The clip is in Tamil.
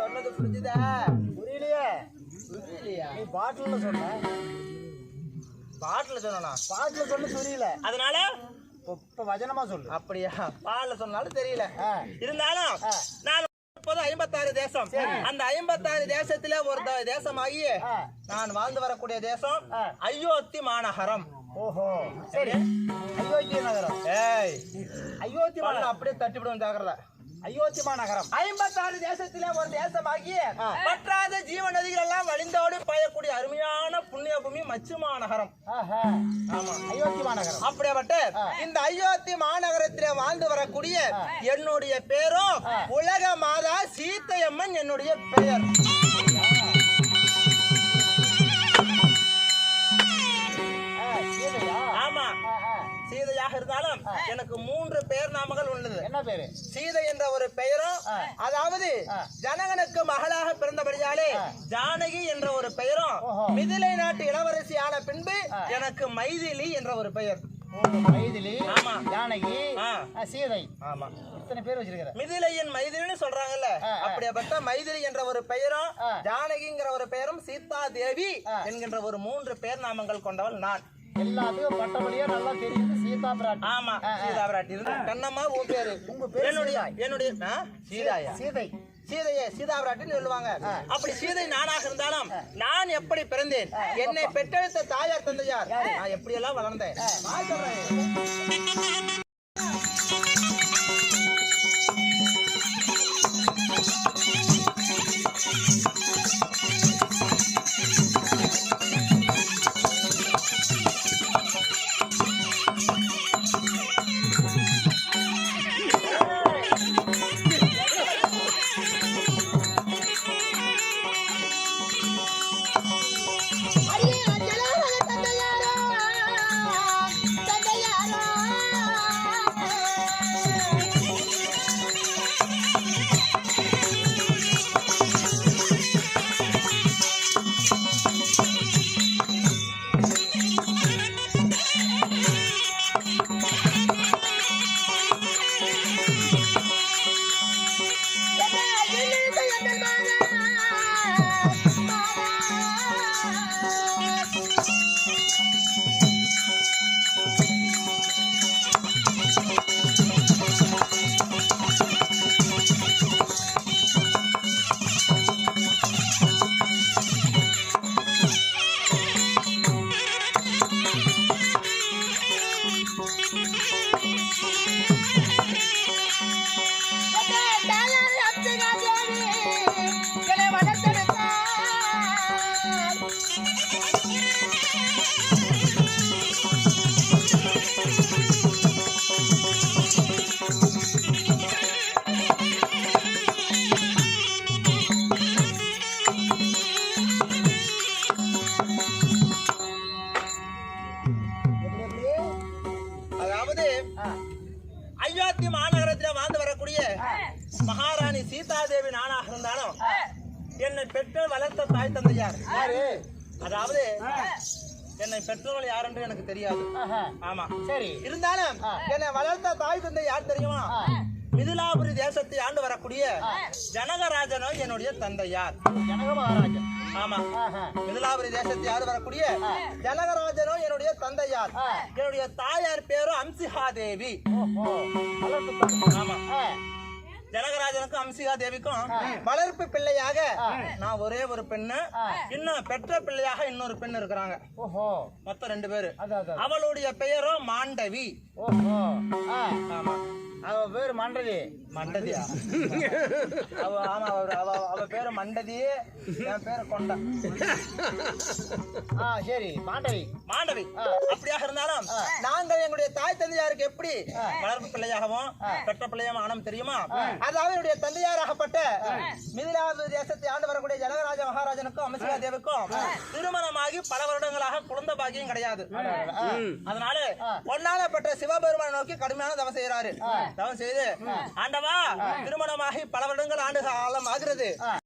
சொன்னது புரிஞ்சுதா? புரியலையே. புரியலையா? நீ பாட்டில்ல சொன்ன. பாட்டுல சொன்னா பாட்டில சொல்லு புரியல. அதனால? இப்ப வசனமா சொல்லு. அப்படியா? பாடல சொன்னாலும் தெரியல. இருந்தாலும். நான் இப்போது ஐம்பத்தாறு தேசம். அந்த ஐம்பத்தாறு தேசத்திலே ஒரு தேசமாகி. நான் வாழ்ந்து வரக்கூடிய தேசம். அயோத்தி மாநகரம். ஓஹோ. சரி. அயோத்திய நகரம். ஏய். அயோத்தி மாநகரம். அப்படியே தட்டிவிடும் ஜாக்கிரதை. அயோத்தி மாநகரம் ஐம்பத்தாறு தேசத்திலே ஒரு தேசமாகி. பற்றாத ஜீவ நதிகள் எல்லாம் வழிந்தோடு பாயக்கூடிய அருமையான புண்ணிய பூமி மச்சு மாநகரம் ஆமா. அயோத்தி மாநகரம் அப்படியாப்பட்ட இந்த அயோத்தி மாநகரத்திலே வாழ்ந்து வரக்கூடிய என்னுடைய பேரும் உலக மாதா சீத்தையம்மன் என்னுடைய பெயர். சீதையாக இருந்தாலும் எனக்கு மூன்று பெயர் நாமங்கள் உள்ளது என்ன பேரு சீதை என்ற ஒரு பெயரும். அதாவது. ஜனகனுக்கு மகளாக பிறந்தபடியாலே. ஜானகி என்ற ஒரு பெயரும். மிதிலை நாட்டு இளவரசியான பின்பு ஆ. எனக்கு மைதிலி என்ற ஒரு பெயர் மைதிலி. ஜானகி சீதை ஆமா இத்தனை பேர் வச்சிருக்கிற மிதிலையின் மைதிலின்னு சொல்றாங்கல்ல. அப்படியாப்பட்ட மைதிலி என்ற ஒரு பெயரும். ஜானகிங்கிற ஒரு பெயரும் சீதா தேவி. என்கின்ற ஒரு மூன்று பேர் நாமங்கள் கொண்டவள் நான் எல்லாத்துக்கும் பட்டபடியா நல்லா தெரியுது. சீதா பிராட்டி. ஆமா. சீதா பிராட்டி. இருந்து கண்ணம்மா உன் பேரு? உங்க பேரு என்னுடைய. என்னுடைய? சீதாயா? சீதை. சீதையே சீதா பிராட்டின்னு சொல்லுவாங்க. அப்படி சீதை நானாக இருந்தாலும் நான் எப்படி பிறந்தேன்? என்னை பெற்றெடுத்த தாயார் தந்தையார்? நான் எப்படி எல்லாம் வளர்ந்தேன் அயோத்தி மாநகரத்தில் வாழ்ந்து வரக்கூடிய மகாராணி சீதாதேவி நானாக இருந்தாலும் என்னை பெற்று வளர்த்த தாய் தந்தையார். யாரு? அதாவது என்னை பெற்றோர்கள் யார் என்று எனக்கு தெரியாது. ஆமா. சரி. இருந்தாலும். என்னை வளர்த்த தாய் தந்தை யார் தெரியுமா. மிதிலாபுரி தேசத்தை ஆண்டு வரக்கூடிய ஜனகராஜனோ என்னுடைய தந்தையார். ஜனக மகாராஜன். ஆமா. மிதிலாபுரி தேசத்தை ஆண்டு வரக்கூடிய ஜனகராஜனோ என்னுடைய தந்தையார் ஆ. என்னுடைய தாயார் பேரும் அம்சிகா தேவி. ஆமா ஜனகராஜனுக்கும் அம்சிகா தேவிக்கும் வளர்ப்பு பிள்ளையாக. நான் ஒரே ஒரு பெண்ணு. இன்னும் பெற்ற பிள்ளையாக இன்னொரு பெண் இருக்கிறாங்க ஓஹோ மொத்தம் ரெண்டு பேரு. அவளுடைய பெயரும் மாண்டவி மண்டலி மண்டதியா? அவ ஆமா அவ அவ அவ பேரு மண்டதி என் பேரு கொண்டா. ஆ சரி மாண்டவி. மாண்டவி. அப்படியாக இருந்தாலும் நாங்கள் எங்களுடைய தாய் தந்தையாருக்கு எப்படி வளர்ப்பு பிள்ளையாகவும் பெற்ற பிள்ளையாகவும் ஆனோம் தெரியுமா? அதாவது என்னுடைய தந்தையாராகப்பட்ட மிதிலாது தேசத்தை ஆண்டு வரக்கூடிய ஜனகராஜ மகாராஜனுக்கும் அமிசிகா தேவிக்கும் திருமணமாகி பல வருடங்களாக குழந்தை பாக்கியம் கிடையாது. அதனால பொன்னால பெற்ற சிவபெருமானை நோக்கி கடுமையான தவம் செய்யறாரு தவம் செய்து ஆண்டவா திருமணமாகி பல வருடங்கள் ஆண்டு காலம் ஆகிறது.